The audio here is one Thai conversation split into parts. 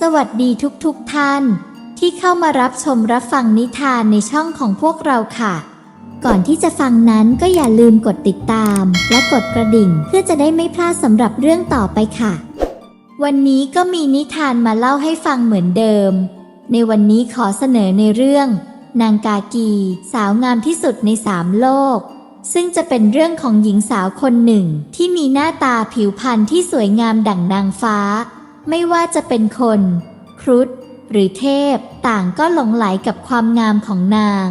สวัสดีทุกๆทท่านที่เข้ามารับชมรับฟังนิทานในช่องของพวกเราค่ะ ก่อนที่จะฟังนั้นก็อย่าลืมกดติดตาม และกดกระดิ่งเพื่อจะได้ไม่พลาดสำหรับเรื่องต่อไปค่ะ วันนี้ก็มีนิทานมาเล่าให้ฟังเหมือนเดิม ในวันนี้ขอเสนอในเรื่อง นางกากี สาวงามที่สุดในสามโลก ซึ่งจะเป็นเรื่องของหญิงสาวคนหนึ่งที่มีหน้าตาผิวพรรณที่สวยงามดั่งนางฟ้า ไม่ว่าจะเป็นคน ครุฑหรือเทพต่างก็หลงไหลกับความงามของนาง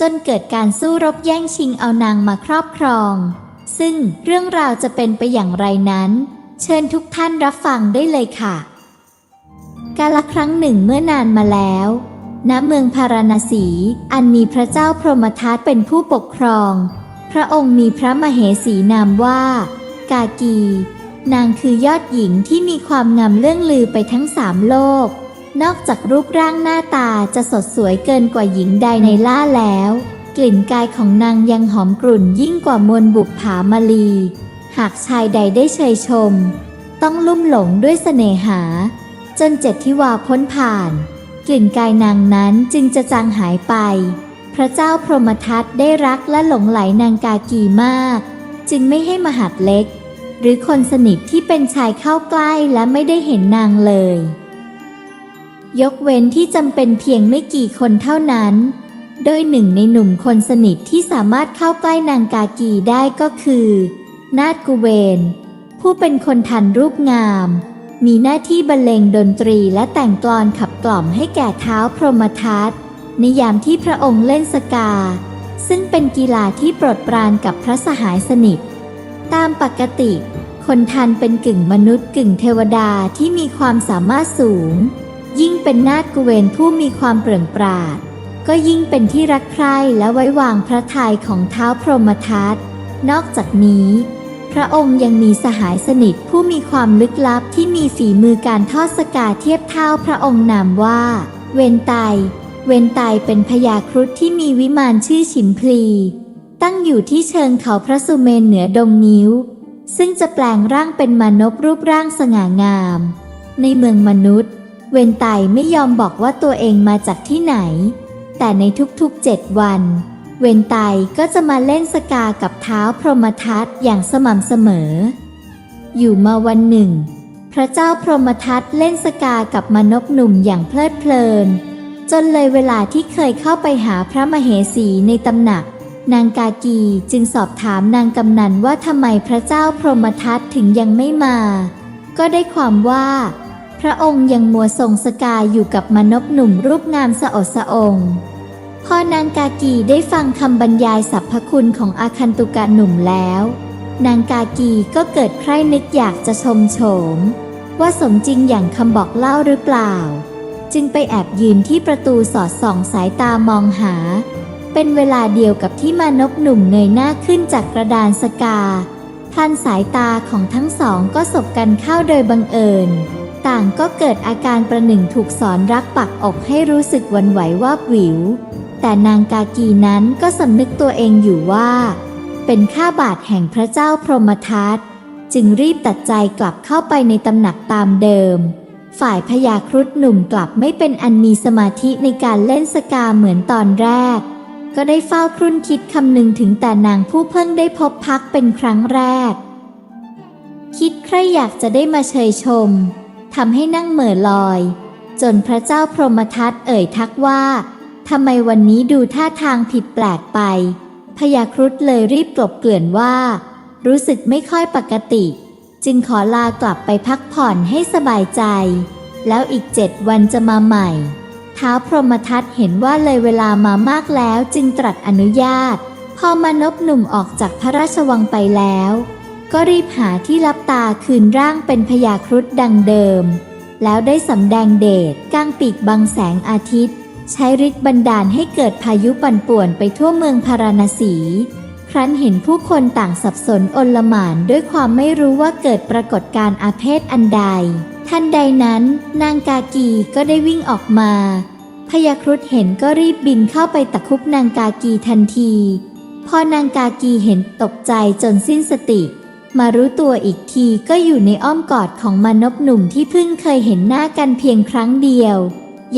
จนเกิดการสู้รบแย่งชิงเอานางมาครอบครอง ซึ่งเรื่องราวจะเป็นไปอย่างไรนั้น เชิญทุกท่านรับฟังได้เลยค่ะ กาลครั้งหนึ่งเมื่อนานมาแล้วณเมืองพาราณสี อันมีพระเจ้าพรหมทัตเป็นผู้ปกครอง พระองค์มีพระมเหสีนามว่า กากี นางคือยอดหญิงที่มีความงามเลื่องลือไปทั้งสามโลก นอกจากรูปร่างหน้าตาจะสดสวยเกินกว่าหญิงใดในล่าแล้ว กลิ่นกายของนางยังหอมกรุ่นยิ่งกว่ามวลบุปผามาลี หากชายใดได้เชยชม ต้องลุ่มหลงด้วยเสน่หา จนเจ็ดทิวาพ้นผ่าน กลิ่นกายนางนั้นจึงจะจางหายไป พระเจ้าพรหมทัตได้รักและหลงไหลนางกากีมาก จึงไม่ให้มหัดเล็ก หรือคนสนิทที่เป็นชายเข้าใกล้และไม่ได้เห็นนางเลย ยกเว้นที่จำเป็นเพียงไม่กี่คนเท่านั้น โดยหนึ่งในหนุ่มคนสนิทที่สามารถเข้าใกล้นางกากีได้ก็คือ นาดกุเวน ผู้เป็นคนทันรูปงาม มีหน้าที่บรรเลงดนตรีและแต่งกลอนขับกล่อมให้แก่เท้าพรหมทัตในยามที่พระองค์เล่นสกา ซึ่งเป็นกีฬาที่โปรดปรานกับพระสหายสนิท ตามปกติ คนทันเป็นกึ่งมนุษย์กึ่งเทวดาที่มีความสามารถสูง ยิ่งเป็นนาฏกุเวนผู้มีความเปรื่องปราด ก็ยิ่งเป็นที่รักใคร่และไว้วางพระทัยของเท้าพรหมทัตนอกจากนี้ พระองค์ยังมีสหายสนิทผู้มีความลึกลับที่มีฝีมือการทอดสกาเทียบเท่าพระองค์นามว่า เวนไต เวนไตเป็นพญาครุฑที่มีวิมานชื่อฉิมพลี ตั้งอยู่ที่เชิงเขาพระสุเมนเหนือดงนิ้ว ซึ่งจะแปลงร่างเป็นมานพรูปร่างสง่างาม ในเมืองมนุษย์ เวนไตไม่ยอมบอกว่าตัวเองมาจากที่ไหน แต่ในทุกๆเจ็ดวัน เวนไตก็จะมาเล่นสกากับเท้าพรหมทัตอย่างสม่ำเสมอ อยู่มาวันหนึ่ง พระเจ้าพรหมทัตเล่นสกากับมนพหนุ่มอย่างเพลิดเพลินจนเลยเวลาที่เคยเข้าไปหาพระมเหสีในตำหนัก นางกากีจึงสอบถามนางกำนันว่าทำไมพระเจ้าพรหมทัตถึงยังไม่มา ก็ได้ความว่า พระองค์ยังมัวทรงสกาอยู่กับมนพหนุ่มรูปงามสะอดสะองพอนางกากีได้ฟังคำบรรยายสรรพคุณของอาคันตุกะหนุ่มแล้ว นางกากีก็เกิดใคร่นึกอยากจะชมโฉม ว่าสมจริงอย่างคำบอกเล่าหรือเปล่า จึงไปแอบยืนที่ประตูสอดส่องสายตามองหา เป็นเวลาเดียวกับที่มานพหนุ่มเงยหน้าขึ้นจากกระดานสกาพลันสายตาของทั้งสองก็สบกันเข้าโดยบังเอิญ ต่างก็เกิดอาการประหนึ่งถูกสอนรักปักอกให้รู้สึกวันไหววาบหวิว แต่นางกากีนั้นก็สำนึกตัวเองอยู่ว่า เป็นข้าบาทแห่งพระเจ้าพรหมทัตจึงรีบตัดใจกลับเข้าไปในตำหนักตามเดิม ฝ่ายพญาครุฑหนุ่มกลับไม่เป็นอันมีสมาธิในการเล่นสกาเหมือนตอนแรก ก็ได้เฝ้าครุ่นคิดคำหนึ่งถึงแต่นางผู้เพิ่งได้พบพักเป็นครั้งแรก คิดใครอยากจะได้มาเชยชมทำให้นั่งเหม่อลอย จนพระเจ้าพรหมทัตเอ่ยทักว่าทำไมวันนี้ดูท่าทางผิดแปลกไปพญาครุฑเลยรีบกลบเกลื่อนว่า รู้สึกไม่ค่อยปกติ จึงขอลากลับไปพักผ่อนให้สบายใจ แล้วอีกเจ็ดวันจะมาใหม่ ท้าวพรหมทัตเห็นว่าเลยเวลามามากแล้วจึงตรัสอนุญาต พอมานพหนุ่มออกจากพระราชวังไปแล้ว ก็รีบหาที่รับตาคืนร่างเป็นพญาครุฑดังเดิม แล้วได้สำแดงเดชก้างปีกบังแสงอาทิตย์ ใช้ฤทธิ์บันดาลให้เกิดพายุปั่นป่วนไปทั่วเมืองพาราณสี ครั้นเห็นผู้คนต่างสับสนอนลหม่านด้วยความไม่รู้ว่าเกิดปรากฏการณ์อาเพศอันใดทันใดนั้น นางกากีก็ได้วิ่งออกมา พญาครุฑเห็นก็รีบบินเข้าไปตะคุบนางกากีทันที พอนางกากีเห็นตกใจจนสิ้นสติ มารู้ตัวอีกทีก็อยู่ในอ้อมกอดของมนพหนุ่มที่เพิ่งเคยเห็นหน้ากันเพียงครั้งเดียว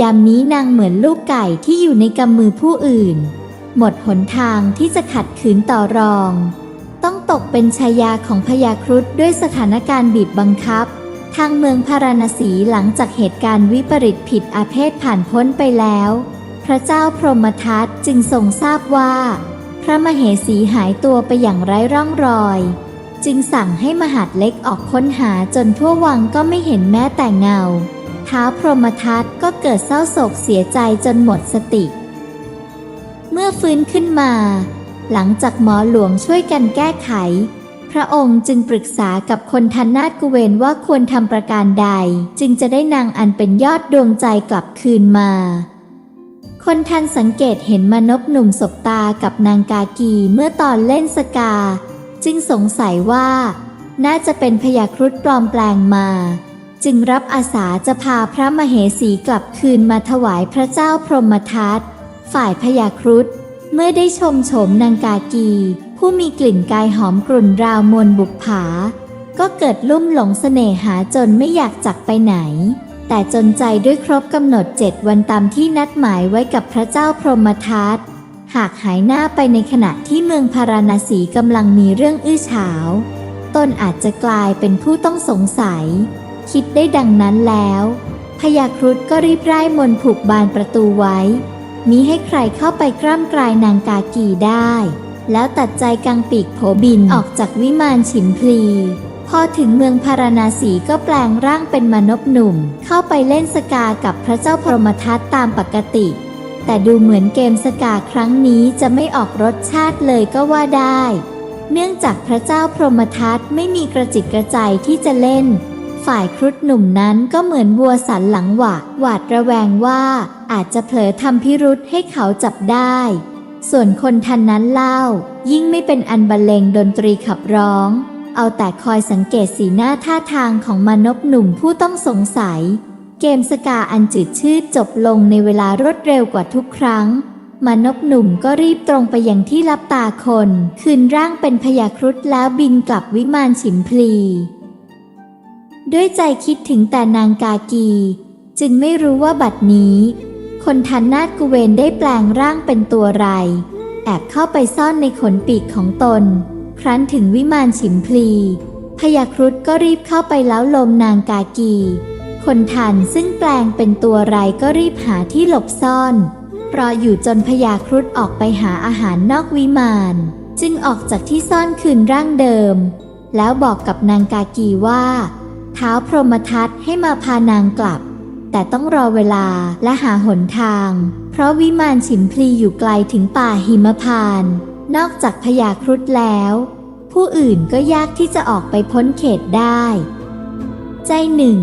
ยามนี้นางเหมือนลูกไก่ที่อยู่ในกำมือผู้อื่น หมดหนทางที่จะขัดขืนต่อรอง ต้องตกเป็นชายาของพญาครุฑด้วยสถานการณ์บีบบังคับ ทางเมืองพาราณสีหลังจากเหตุการณ์วิปริตผิดอาเพศผ่านพ้นไปแล้ว พระเจ้าพรหมทัตจึงทรงทราบว่า พระมเหสีหายตัวไปอย่างไร้ร่องรอย จึงสั่งให้มหาดเล็กออกค้นหาจนทั่ววังก็ไม่เห็นแม้แต่เงา ท้าพรหมทัตก็เกิดเศร้าโศกเสียใจจนหมดสติ เมื่อฟื้นขึ้นมา หลังจากหมอหลวงช่วยกันแก้ไข ระองค์จึงปรึกษากับคนทันนาฏกุเวนว่าควรทำประการใด จึงจะได้นางอันเป็นยอดดวงใจกลับคืนมา คนทันสังเกตเห็นมนพหนุ่มสบตากับนางกากีเมื่อตอนเล่นสกา จึงสงสัยว่า น่าจะเป็นพยาครุฑปลอมแปลงมา จึงรับอาสาจะพาพระมเหสีกลับคืนมาถวายพระเจ้าพรหมทัตฝ่ายพยาครุฑเมื่อได้ชมโฉมนางกากี ผู้มีกลิ่นกายหอมกรุ่นราวมวลบุกผา ก็เกิดลุ่มหลงเสน่หาจนไม่อยากจักไปไหน แต่จนใจด้วยครบกำหนดเจ็ดวันตามที่นัดหมายไว้กับพระเจ้าพรหมทัตหากหายหน้าไปในขณะที่เมืองพาราณสีกำลังมีเรื่องอื้อฉาว ตนอาจจะกลายเป็นผู้ต้องสงสัย คิดได้ดังนั้นแล้วพญาครุฑก็รีบไร่มนผูกบานประตูไว้มิให้ใครเข้าไปกล้ำกลายนางกากีได้ แล้วตัดใจกางปีกโผบินออกจากวิมานฉิมพลี พอถึงเมืองพาราณสีก็แปลงร่างเป็นมนพหนุ่ม เข้าไปเล่นสกากับพระเจ้าพรหมทัตตามปกติ แต่ดูเหมือนเกมสกาครั้งนี้จะไม่ออกรสชาติเลยก็ว่าได้ เนื่องจากพระเจ้าพรหมทัตไม่มีกระจิตกระใจที่จะเล่น ฝ่ายครุฑหนุ่มนั้นก็เหมือนวัวสันหลังหวะหวาดระแวงว่าอาจจะเผลอทำพิรุษให้เขาจับได้ ส่วนคนทันนั้นเล่า ยิ่งไม่เป็นอันบรรเลงดนตรีขับร้อง เอาแต่คอยสังเกตสีหน้าท่าทางของมนพหนุ่มผู้ต้องสงสัย เกมสกาอันจืดชืดจบลงในเวลารวดเร็วกว่าทุกครั้งมานพหนุ่มก็รีบตรงไปยังที่รับตาคนคืนร่างเป็นพยาครุฑแล้วบินกลับวิมานฉิมพลี ด้วยใจคิดถึงแต่นางกากี จึงไม่รู้ว่าบัดนี้ คนทันนาฏกุเวนได้แปลงร่างเป็นตัวไร แอบเข้าไปซ่อนในขนปีกของตน ครั้นถึงวิมานฉิมพลี พยาครุฑก็รีบเข้าไปแล้วลมนางกากี คนทันซึ่งแปลงเป็นตัวไรก็รีบหาที่หลบซ่อน รออยู่จนพยาครุฑออกไปหาอาหารนอกวิมาน จึงออกจากที่ซ่อนคืนร่างเดิม แล้วบอกกับนางกากีว่า เท้าพรหมทัตให้มาพานางกลับ แต่ต้องรอเวลาและหาหนทาง เพราะวิมานฉิมพลีอยู่ไกลถึงป่าหิมพาน นอกจากพญาครุฑแล้ว ผู้อื่นก็ยากที่จะออกไปพ้นเขตได้ ใจหนึ่ง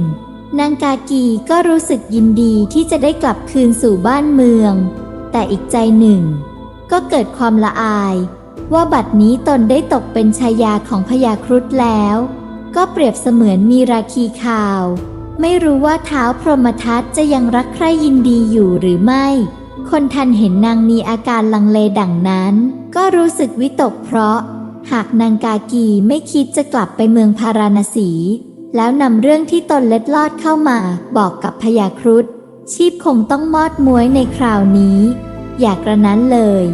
นางกากีก็รู้สึกยินดีที่จะได้กลับคืนสู่บ้านเมือง แต่อีกใจหนึ่ง ก็เกิดความละอาย ว่าบัดนี้ตนได้ตกเป็นชายาของพญาครุฑแล้ว ก็เปรียบเสมือนมีราคีข่าว ไม่รู้ว่าเท้าพรหมทัตจะยังรักใคร่ยินดีอยู่หรือไม่ คนทันเห็นนางมีอาการลังเลดังนั้น ก็รู้สึกวิตกเพราะ หากนางกากีไม่คิดจะกลับไปเมืองพาราณสี แล้วนำเรื่องที่ตนเล็ดลอดเข้ามาบอกกับพญาครุฑชีพคงต้องมอดม้วยในคราวนี้ อย่ากระนั้นเลย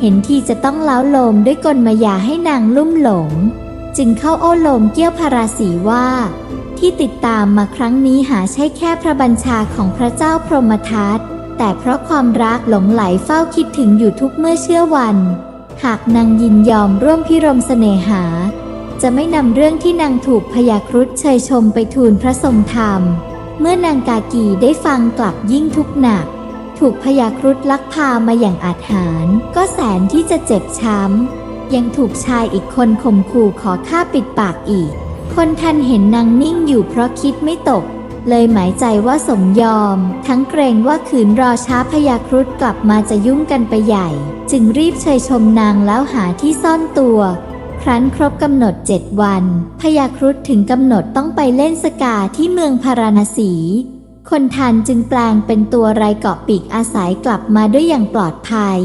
เห็นที่จะต้องเล้าโลมด้วยกลมายาให้นางลุ่มหลง จึงเข้าโอ้โลมเกี้ยวพาราสีว่า ที่ติดตามมาครั้งนี้หาใช่แค่พระบัญชาของพระเจ้าพรหมทัตแต่เพราะความรักหลงไหลเฝ้าคิดถึงอยู่ทุกเมื่อเชื่อวัน หากนางยินยอมร่วมพิรมเสน่หา จะไม่นำเรื่องที่นางถูกพยาครุฑเชยชมไปทูลพระทรงธรรม เมื่อนางกากีได้ฟังกลับยิ่งทุกข์หนัก ถูกพยาครุฑลักพามาอย่างอาจหารก็แสนที่จะเจ็บช้ำยังถูกชายอีกคนข่มขู่ขอฆ่าปิดปากอีก คนทันเห็นนางนิ่งอยู่เพราะคิดไม่ตก เลยหมายใจว่าสมยอม ทั้งเกรงว่าขืนรอช้าพยาครุฑกลับมาจะยุ่งกันไปใหญ่ จึงรีบเชยชมนางแล้วหาที่ซ่อนตัว ครั้นครบกำหนดเจ็ดวัน พยาครุฑถึงกำหนดต้องไปเล่นสกาที่เมืองพาราณสี คนทันจึงแปลงเป็นตัวไรเกาะปีกอาศัยกลับมาด้วยอย่างปลอดภัย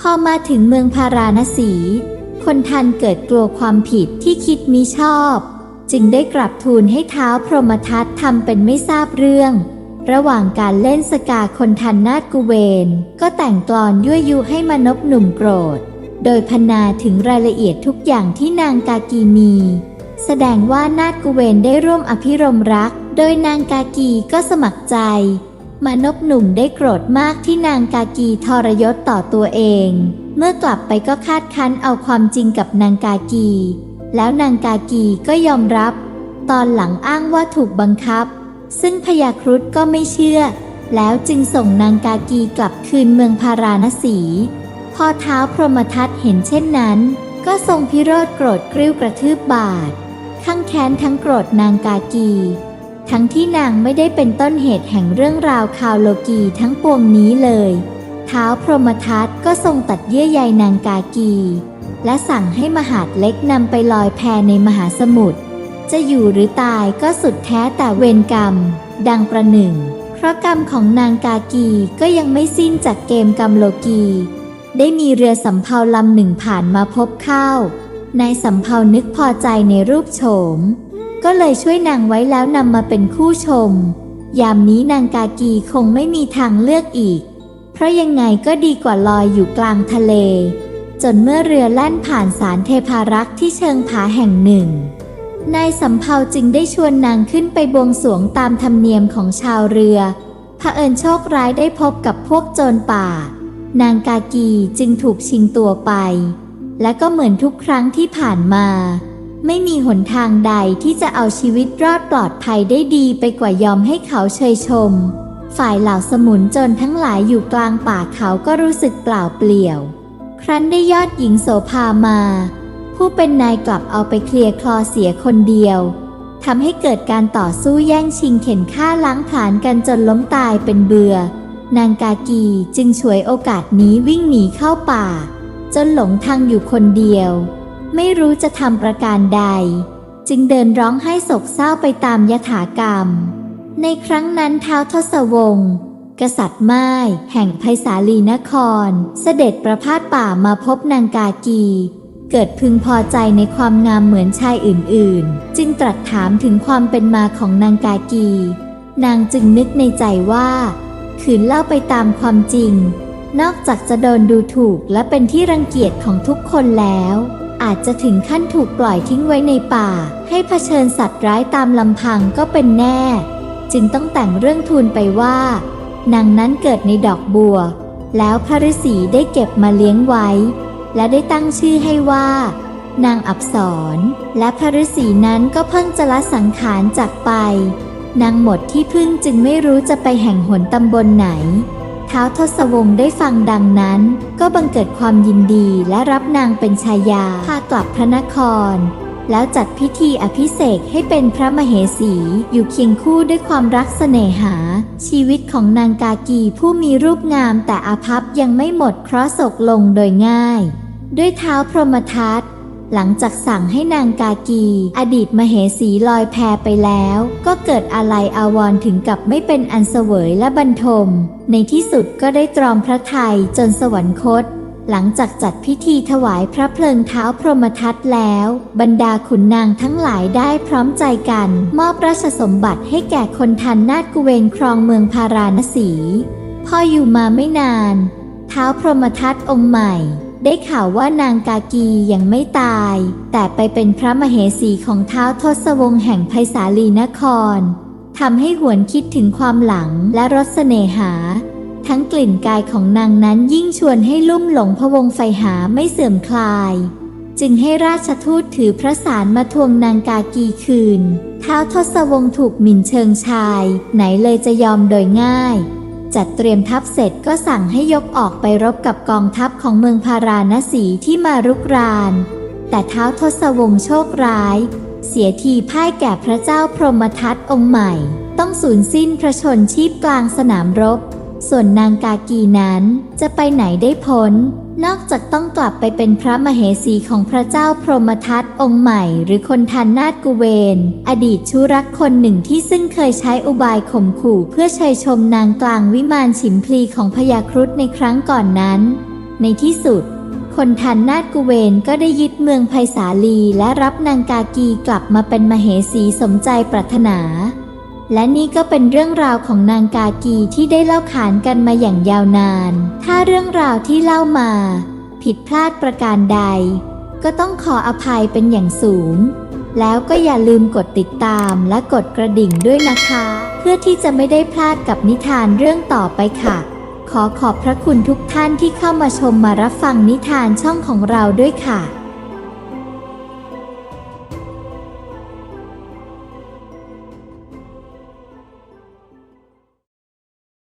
พอมาถึงเมืองพาราณสี คนทันเกิดกลัวความผิดที่คิดมิชอบ จึงได้กลับทูลให้เท้าพรหมทัตทำเป็นไม่ทราบเรื่อง ระหว่างการเล่นสกาคนทันนาฏกุเวน ก็แต่งกลอนยั่วยุให้มนพหนุ่มโกรธ โดยพนาถึงรายละเอียดทุกอย่างที่นางกากีมี แสดงว่านาฏกุเวนได้ร่วมอภิรมรัก โดยนางกากีก็สมัครใจ มานพหนุ่มได้โกรธมากที่นางกากีทรยศต่อตัวเอง เมื่อกลับไปก็คาดคั้นเอาความจริงกับนางกากี แล้วนางกากีก็ยอมรับ ตอนหลังอ้างว่าถูกบังคับ ซึ่งพญาครุฑก็ไม่เชื่อ แล้วจึงส่งนางกากีกลับคืนเมืองพาราณสี พอเท้าพรหมทัตเห็นเช่นนั้น ก็ทรงพิโรธโกรธกริ้วกระทืบบาทข้างแค้นทั้งโกรธนางกากี ทั้งที่นางไม่ได้เป็นต้นเหตุแห่งเรื่องราวคาวโลกีทั้งปวงนี้เลย เท้าพรหมทัตก็ทรงตัดเยื่อใยนางกากี และสั่งให้มหาดเล็กนำไปลอยแพในมหาสมุทร จะอยู่หรือตายก็สุดแท้แต่เวรกรรม ดังประหนึ่ง เพราะกรรมของนางกากีก็ยังไม่สิ้นจากเกมกรรมโลกี ได้มีเรือสำเภาลำหนึ่งผ่านมาพบเข้านายสำเภานึกพอใจในรูปโฉม ก็เลยช่วยนางไว้แล้วนำมาเป็นคู่ชม ยามนี้นางกากีคงไม่มีทางเลือกอีก เพราะยังไงก็ดีกว่าลอยอยู่กลางทะเล จนเมื่อเรือแล่นผ่านสารเทพารักษ์ที่เชิงผาแห่งหนึ่ง นายสำเภาจึงได้ชวนนางขึ้นไปบวงสรวงตามธรรมเนียมของชาวเรือเผอิญโชคร้ายได้พบกับพวกโจรป่า นางกากีจึงถูกชิงตัวไป และก็เหมือนทุกครั้งที่ผ่านมา ไม่มีหนทางใดที่จะเอาชีวิตรอดปลอดภัยได้ดีไปกว่ายอมให้เขาเชยชม ฝ่ายเหล่าสมุนจรทั้งหลายอยู่กลางป่าเขาก็รู้สึกเปล่าเปลี่ยว ครั้นได้ยอดหญิงโสภามา ผู้เป็นนายกลับเอาไปเคลียร์คลอเสียคนเดียวทำให้เกิดการต่อสู้แย่งชิงเข็นฆ่าล้างผลาญกันจนล้มตายเป็นเบื่อ นางกากีจึงฉวยโอกาสนี้วิ่งหนีเข้าป่า จนหลงทางอยู่คนเดียว ไม่รู้จะทำประการใด จึงเดินร้องไห้โศกเศร้าไปตามยถากรรม ในครั้งนั้นท้าวทศวงศ์กษัตริย์ม่ายแห่งไพศาลีนคร เสด็จประพาสป่ามาพบนางกากี เกิดพึงพอใจในความงามเหมือนชายอื่นๆ จึงตรัสถามถึงความเป็นมาของนางกากี นางจึงนึกในใจว่า ขืนเล่าไปตามความจริง นอกจากจะโดนดูถูกและเป็นที่รังเกียจของทุกคนแล้ว อาจจะถึงขั้นถูกปล่อยทิ้งไว้ในป่า ให้เผชิญสัตว์ร้ายตามลำพังก็เป็นแน่ จึงต้องแต่งเรื่องทูลไปว่า นางนั้นเกิดในดอกบัว แล้วพระฤาษีได้เก็บมาเลี้ยงไว้ และได้ตั้งชื่อให้ว่า นางอับสรและพระฤาษีนั้นก็เพิ่งจะละสังขารจากไป นางหมดที่พึ่งจึงไม่รู้จะไปแห่งหนตำบลไหน ท้าวทศวงศ์ได้ฟังดังนั้น ก็บังเกิดความยินดีและรับนางเป็นชายาพากลับพระนคร แล้วจัดพิธีอภิเษกให้เป็นพระมเหสีอยู่เคียงคู่ด้วยความรักเสน่หา ชีวิตของนางกากีผู้มีรูปงามแต่อาภัพยังไม่หมดเคราะห์โศกลงโดยง่าย ด้วยเท้าพรหมทัต หลังจากสั่งให้นางกากี อดีตมเหสีลอยแพไปแล้ว ก็เกิดอาลัยอาวรถึงกับไม่เป็นอันเสวยและบรรทม ในที่สุดก็ได้ตรอมพระไทยจนสวรรคต หลังจากจัดพิธีถวายพระเพลิงเท้าพรหมทัตแล้ว บรรดาขุนนางทั้งหลายได้พร้อมใจกัน มอบราชสมบัติให้แก่คนทันนาฏกุเวนครองเมืองพาราณสี พออยู่มาไม่นาน เท้าพรหมทัตองค์ใหม่ ได้ข่าวว่านางกากียังไม่ตาย แต่ไปเป็นพระมเหสีของเท้าวทศวงศ์แห่งไพศาลีนครทำให้หวนคิดถึงความหลังและรสเสน่หา ทั้งกลิ่นกายของนางนั้นยิ่งชวนให้ลุ่มหลงพวงไฟหาไม่เสื่อมคลาย จึงให้ราชทูตถือพระสารมาทวงนางกากีคืนท้าวทศวงศ์ถูกหมิ่นเชิงชาย ไหนเลยจะยอมโดยง่าย จัดเตรียมทัพเสร็จก็สั่งให้ยกออกไปรบกับกองทัพของเมืองพาราณสีที่มารุกราน แต่เท้าทศวงศ์โชคร้าย เสียทีพ่ายแก่พระเจ้าพรหมทัตองค์ใหม่ ต้องสูญสิ้นพระชนชีพกลางสนามรบ ส่วนนางกากีนั้นจะไปไหนได้พ้น นอกจากต้องกลับไปเป็นพระมเหสีของพระเจ้าพรหมทัตองค์ใหม่ หรือคนทันนาฏกุเวน อดีตชูรักคนหนึ่งที่ซึ่งเคยใช้อุบายข่มขู่เพื่อชัยชมนางกลางวิมานฉิมพลีของพญาครุฑในครั้งก่อนนั้น ในที่สุดคนทันนาฏกุเวนก็ได้ยึดเมืองไผ่สาลีและรับนางกากีกลับมาเป็นมเหสีสมใจปรารถนา และนี่ก็เป็นเรื่องราวของนางกากีที่ได้เล่าขานกันมาอย่างยาวนาน ถ้าเรื่องราวที่เล่ามา ผิดพลาดประการใด ก็ต้องขออภัยเป็นอย่างสูง แล้วก็อย่าลืมกดติดตามและกดกระดิ่งด้วยนะคะ เพื่อที่จะไม่ได้พลาดกับนิทานเรื่องต่อไปค่ะ ขอขอบพระคุณทุกท่านที่เข้ามาชมมารับฟังนิทานช่องของเราด้วยค่ะ